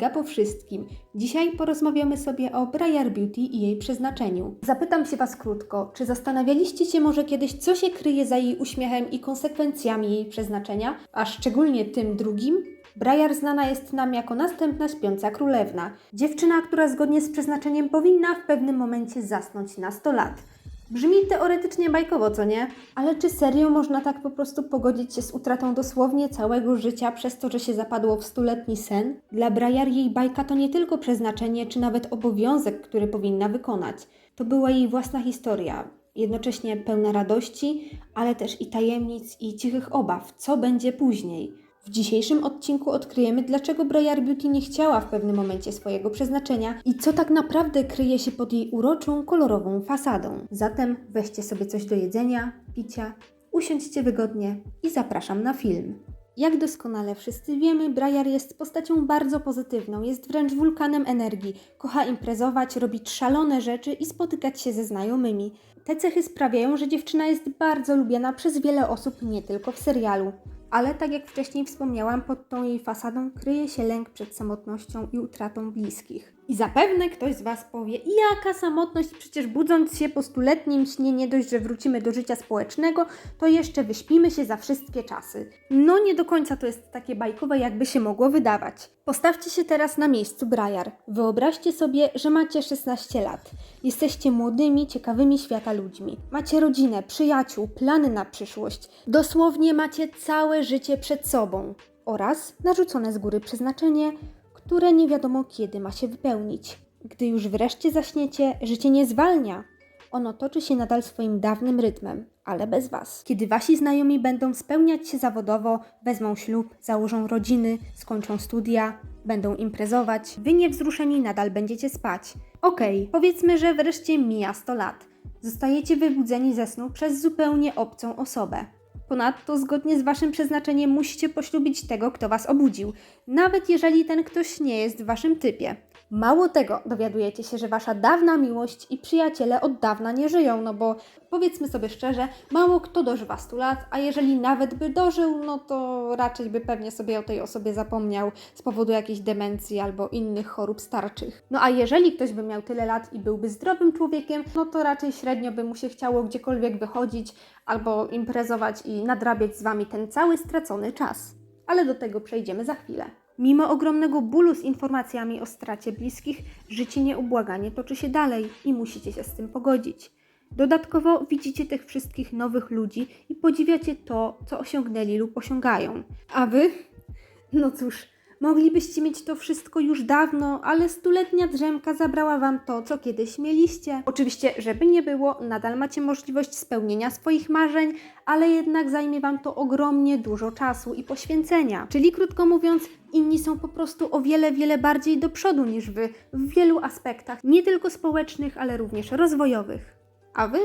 Kinga po wszystkim. Dzisiaj porozmawiamy sobie o Briar Beauty i jej przeznaczeniu. Zapytam się Was krótko, czy zastanawialiście się może kiedyś, co się kryje za jej uśmiechem i konsekwencjami jej przeznaczenia, a szczególnie tym drugim? Briar znana jest nam jako następna śpiąca królewna. Dziewczyna, która zgodnie z przeznaczeniem powinna w pewnym momencie zasnąć na 100 lat. Brzmi teoretycznie bajkowo, co nie? Ale czy serio można tak po prostu pogodzić się z utratą dosłownie całego życia przez to, że się zapadło w stuletni sen? Dla Briar jej bajka to nie tylko przeznaczenie, czy nawet obowiązek, który powinna wykonać. To była jej własna historia, jednocześnie pełna radości, ale też i tajemnic i cichych obaw, co będzie później. W dzisiejszym odcinku odkryjemy, dlaczego Briar Beauty nie chciała w pewnym momencie swojego przeznaczenia i co tak naprawdę kryje się pod jej uroczą, kolorową fasadą. Zatem weźcie sobie coś do jedzenia, picia, usiądźcie wygodnie i zapraszam na film. Jak doskonale wszyscy wiemy, Briar jest postacią bardzo pozytywną, jest wręcz wulkanem energii, kocha imprezować, robić szalone rzeczy i spotykać się ze znajomymi. Te cechy sprawiają, że dziewczyna jest bardzo lubiana przez wiele osób, nie tylko w serialu. Ale tak jak wcześniej wspomniałam, pod tą jej fasadą kryje się lęk przed samotnością i utratą bliskich. I zapewne ktoś z Was powie, jaka samotność, przecież budząc się po stuletnim śnie, nie dość, że wrócimy do życia społecznego, to jeszcze wyśpimy się za wszystkie czasy. No nie do końca to jest takie bajkowe, jakby się mogło wydawać. Postawcie się teraz na miejscu Briar. Wyobraźcie sobie, że macie 16 lat. Jesteście młodymi, ciekawymi świata ludźmi. Macie rodzinę, przyjaciół, plany na przyszłość. Dosłownie macie całe życie przed sobą. Oraz narzucone z góry przeznaczenie, które nie wiadomo kiedy ma się wypełnić. Gdy już wreszcie zaśniecie, życie nie zwalnia. Ono toczy się nadal swoim dawnym rytmem, ale bez Was. Kiedy Wasi znajomi będą spełniać się zawodowo, wezmą ślub, założą rodziny, skończą studia, będą imprezować, Wy niewzruszeni nadal będziecie spać. Okej, powiedzmy, że wreszcie mija 100 lat. Zostajecie wybudzeni ze snu przez zupełnie obcą osobę. Ponadto, zgodnie z Waszym przeznaczeniem, musicie poślubić tego, kto Was obudził, nawet jeżeli ten ktoś nie jest w Waszym typie. Mało tego, dowiadujecie się, że Wasza dawna miłość i przyjaciele od dawna nie żyją, no bo powiedzmy sobie szczerze, mało kto dożywa 100 lat, a jeżeli nawet by dożył, no to raczej by pewnie sobie o tej osobie zapomniał z powodu jakiejś demencji albo innych chorób starczych. No a jeżeli ktoś by miał tyle lat i byłby zdrowym człowiekiem, no to raczej średnio by mu się chciało gdziekolwiek wychodzić albo imprezować i nadrabiać z Wami ten cały stracony czas. Ale do tego przejdziemy za chwilę. Mimo ogromnego bólu z informacjami o stracie bliskich, życie nieubłaganie toczy się dalej i musicie się z tym pogodzić. Dodatkowo widzicie tych wszystkich nowych ludzi i podziwiacie to, co osiągnęli lub osiągają. A wy? No cóż, moglibyście mieć to wszystko już dawno, ale stuletnia drzemka zabrała wam to, co kiedyś mieliście. Oczywiście, żeby nie było, nadal macie możliwość spełnienia swoich marzeń, ale jednak zajmie wam to ogromnie dużo czasu i poświęcenia. Czyli krótko mówiąc, inni są po prostu o wiele, wiele bardziej do przodu niż wy w wielu aspektach, nie tylko społecznych, ale również rozwojowych. A wy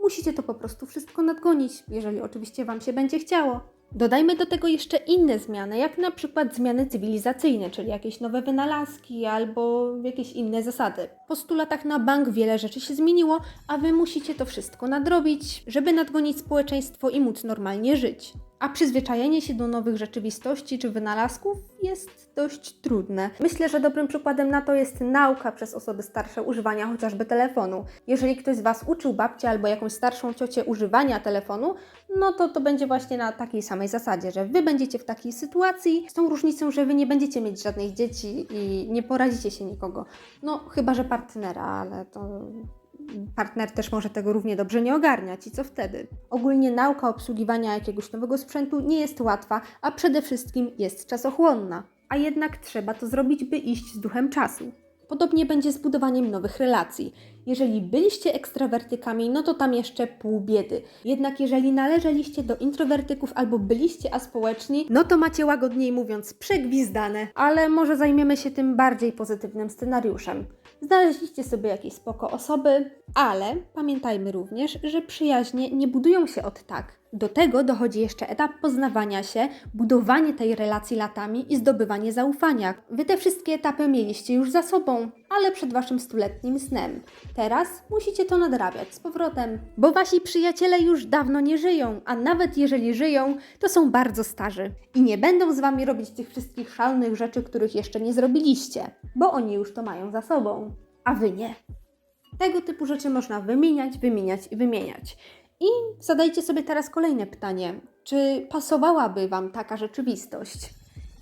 musicie to po prostu wszystko nadgonić, jeżeli oczywiście wam się będzie chciało. Dodajmy do tego jeszcze inne zmiany, jak na przykład zmiany cywilizacyjne, czyli jakieś nowe wynalazki albo jakieś inne zasady. Po 100 latach na bank wiele rzeczy się zmieniło, a wy musicie to wszystko nadrobić, żeby nadgonić społeczeństwo i móc normalnie żyć. A przyzwyczajenie się do nowych rzeczywistości czy wynalazków jest dość trudne. Myślę, że dobrym przykładem na to jest nauka przez osoby starsze używania chociażby telefonu. Jeżeli ktoś z Was uczył babcię albo jakąś starszą ciocię używania telefonu, no to to będzie właśnie na takiej samej zasadzie, że Wy będziecie w takiej sytuacji, z tą różnicą, że Wy nie będziecie mieć żadnych dzieci i nie poradzicie się nikogo. No, chyba, że partnera, ale to partner też może tego równie dobrze nie ogarniać i co wtedy? Ogólnie nauka obsługiwania jakiegoś nowego sprzętu nie jest łatwa, a przede wszystkim jest czasochłonna. A jednak trzeba to zrobić, by iść z duchem czasu. Podobnie będzie z budowaniem nowych relacji. Jeżeli byliście ekstrawertykami, no to tam jeszcze pół biedy. Jednak jeżeli należeliście do introwertyków albo byliście aspołeczni, no to macie łagodniej mówiąc przegwizdane. Ale może zajmiemy się tym bardziej pozytywnym scenariuszem. Znaleźliście sobie jakieś spoko osoby, ale pamiętajmy również, że przyjaźnie nie budują się od tak. Do tego dochodzi jeszcze etap poznawania się, budowanie tej relacji latami i zdobywanie zaufania. Wy te wszystkie etapy mieliście już za sobą, ale przed waszym stuletnim snem. Teraz musicie to nadrabiać z powrotem, bo wasi przyjaciele już dawno nie żyją, a nawet jeżeli żyją, to są bardzo starzy i nie będą z wami robić tych wszystkich szalonych rzeczy, których jeszcze nie zrobiliście, bo oni już to mają za sobą, a wy nie. Tego typu rzeczy można wymieniać, wymieniać i wymieniać. I zadajcie sobie teraz kolejne pytanie: czy pasowałaby Wam taka rzeczywistość?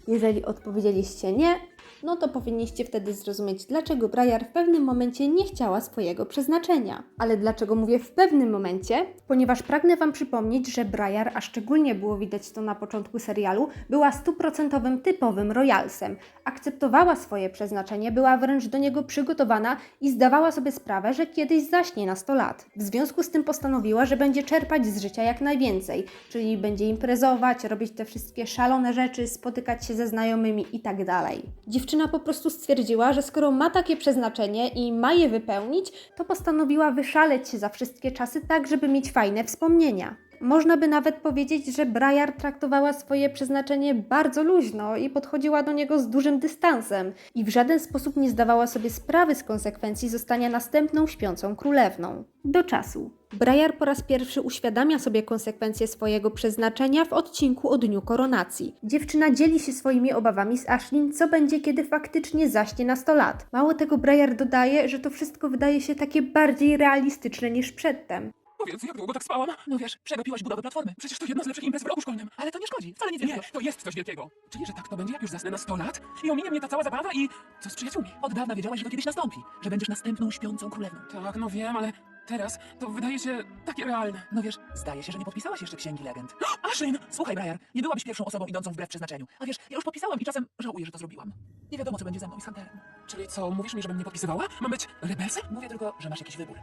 Jeżeli odpowiedzieliście nie, no to powinniście wtedy zrozumieć, dlaczego Briar w pewnym momencie nie chciała swojego przeznaczenia. Ale dlaczego mówię w pewnym momencie? Ponieważ pragnę Wam przypomnieć, że Briar, a szczególnie było widać to na początku serialu, była stuprocentowym typowym royalsem. Akceptowała swoje przeznaczenie, była wręcz do niego przygotowana i zdawała sobie sprawę, że kiedyś zaśnie na 100 lat. W związku z tym postanowiła, że będzie czerpać z życia jak najwięcej, czyli będzie imprezować, robić te wszystkie szalone rzeczy, spotykać się ze znajomymi itd. Dziewczyna po prostu stwierdziła, że skoro ma takie przeznaczenie i ma je wypełnić, to postanowiła wyszaleć się za wszystkie czasy tak, żeby mieć fajne wspomnienia. Można by nawet powiedzieć, że Briar traktowała swoje przeznaczenie bardzo luźno i podchodziła do niego z dużym dystansem i w żaden sposób nie zdawała sobie sprawy z konsekwencji zostania następną śpiącą królewną. Do czasu. Briar po raz pierwszy uświadamia sobie konsekwencje swojego przeznaczenia w odcinku o dniu koronacji. Dziewczyna dzieli się swoimi obawami z Ashlyn, co będzie, kiedy faktycznie zaśnie na 100 lat. Mało tego, Briar dodaje, że to wszystko wydaje się takie bardziej realistyczne niż przedtem. Powiedz, jak długo tak spałam? No wiesz, przegapiłaś budowę platformy. Przecież to jedna z lepszych imprez w roku szkolnym. Ale to nie szkodzi, wcale nic Nie, wielkiego. to jest coś wielkiego. Czyli, że tak to będzie, jak już zasnę na 100 lat i ominie mnie ta cała zabawa i co z przyjaciółmi? Od dawna wiedziałaś, że to kiedyś nastąpi, że będziesz następną śpiącą królewną. Tak, no wiem, ale teraz to wydaje się takie realne. No wiesz, zdaje się, że nie podpisałaś jeszcze księgi legend. Ashlyn! Słuchaj, Briar, nie byłabyś pierwszą osobą idącą wbrew przeznaczeniu. A wiesz, ja już podpisałam i czasem żałuję, że to zrobiłam. Nie wiadomo, co będzie ze mną i z Hunterem. Czyli co, mówisz mi, żebym nie podpisywała? Mam być rebelsem? Mówię tylko, że masz jakiś wybór.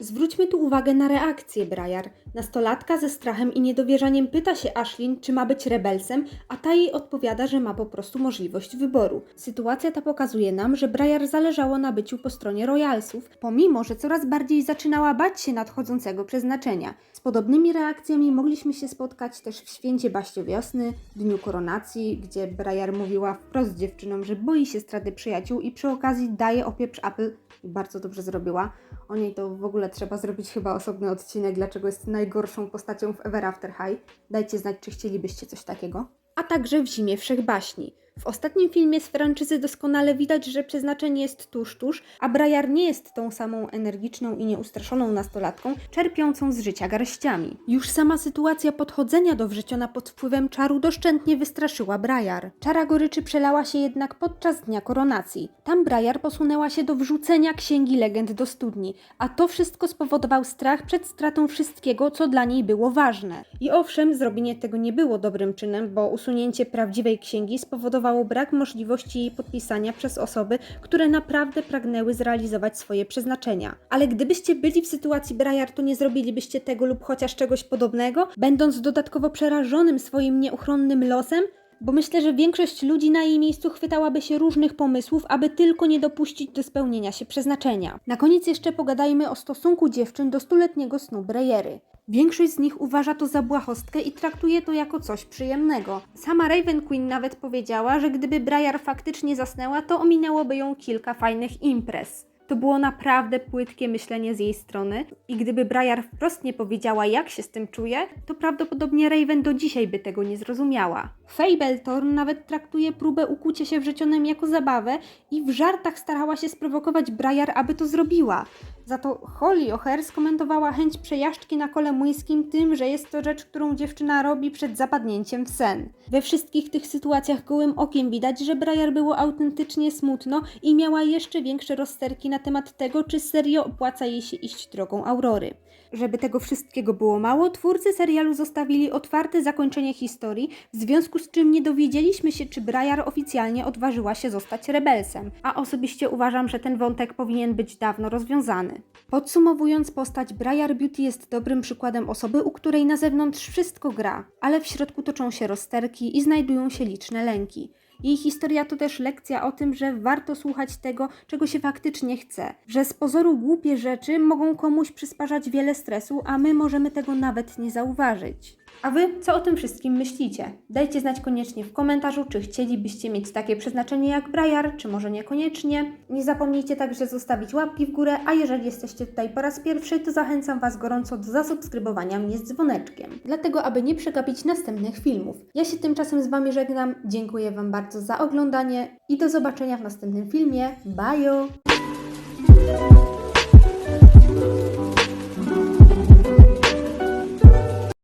Zwróćmy tu uwagę na reakcję Briar. Nastolatka ze strachem i niedowierzaniem pyta się Ashlyn, czy ma być rebelsem, a ta jej odpowiada, że ma po prostu możliwość wyboru. Sytuacja ta pokazuje nam, że Briar zależało na byciu po stronie royalsów, pomimo, że coraz bardziej zaczynała bać się nadchodzącego przeznaczenia. Z podobnymi reakcjami mogliśmy się spotkać też w święcie Baście Wiosny, Dniu Koronacji, gdzie Briar mówiła wprost dziewczynom, że boi się straty przyjaciół i przy okazji daje opieprz Apple i bardzo dobrze zrobiła. O niej to w ogóle trzeba zrobić chyba osobny odcinek, dlaczego jest najgorszą postacią w Ever After High. Dajcie znać, czy chcielibyście coś takiego. A także w Zimie Wszechbaśni. W ostatnim filmie z franczyzy doskonale widać, że przeznaczenie jest tuż, tuż, a Briar nie jest tą samą energiczną i nieustraszoną nastolatką, czerpiącą z życia garściami. Już sama sytuacja podchodzenia do wrzeciona pod wpływem czaru doszczętnie wystraszyła Briar. Czara goryczy przelała się jednak podczas dnia koronacji. Tam Briar posunęła się do wrzucenia księgi legend do studni, a to wszystko spowodował strach przed stratą wszystkiego, co dla niej było ważne. I owszem, zrobienie tego nie było dobrym czynem, bo usunięcie prawdziwej księgi spowodowało brak możliwości jej podpisania przez osoby, które naprawdę pragnęły zrealizować swoje przeznaczenia. Ale gdybyście byli w sytuacji Briar, nie zrobilibyście tego lub chociaż czegoś podobnego, będąc dodatkowo przerażonym swoim nieuchronnym losem? Bo myślę, że większość ludzi na jej miejscu chwytałaby się różnych pomysłów, aby tylko nie dopuścić do spełnienia się przeznaczenia. Na koniec jeszcze pogadajmy o stosunku dziewczyn do stuletniego snu Breyery. Większość z nich uważa to za błahostkę i traktuje to jako coś przyjemnego. Sama Raven Queen nawet powiedziała, że gdyby Briar faktycznie zasnęła, to ominęłoby ją kilka fajnych imprez. To było naprawdę płytkie myślenie z jej strony i gdyby Briar wprost nie powiedziała, jak się z tym czuje, to prawdopodobnie Raven do dzisiaj by tego nie zrozumiała. Fabletorn nawet traktuje próbę ukucia się wrzecionem jako zabawę i w żartach starała się sprowokować Briar, aby to zrobiła. Za to Holly O'Hare skomentowała chęć przejażdżki na kole młyńskim tym, że jest to rzecz, którą dziewczyna robi przed zapadnięciem w sen. We wszystkich tych sytuacjach gołym okiem widać, że Briar było autentycznie smutno i miała jeszcze większe rozterki na temat tego, czy serio opłaca jej się iść drogą Aurory. Żeby tego wszystkiego było mało, twórcy serialu zostawili otwarte zakończenie historii, w związku z czym nie dowiedzieliśmy się, czy Briar oficjalnie odważyła się zostać rebelsem, a osobiście uważam, że ten wątek powinien być dawno rozwiązany. Podsumowując, postać Briar Beauty jest dobrym przykładem osoby, u której na zewnątrz wszystko gra, ale w środku toczą się rozterki i znajdują się liczne lęki. Jej historia to też lekcja o tym, że warto słuchać tego, czego się faktycznie chce. Że z pozoru głupie rzeczy mogą komuś przysparzać wiele stresu, a my możemy tego nawet nie zauważyć. A wy co o tym wszystkim myślicie? Dajcie znać koniecznie w komentarzu, czy chcielibyście mieć takie przeznaczenie jak Briar, czy może niekoniecznie. Nie zapomnijcie także zostawić łapki w górę, a jeżeli jesteście tutaj po raz pierwszy, to zachęcam Was gorąco do zasubskrybowania mnie z dzwoneczkiem. Dlatego, aby nie przegapić następnych filmów. Ja się tymczasem z Wami żegnam, dziękuję Wam bardzo za oglądanie i do zobaczenia w następnym filmie. Bye!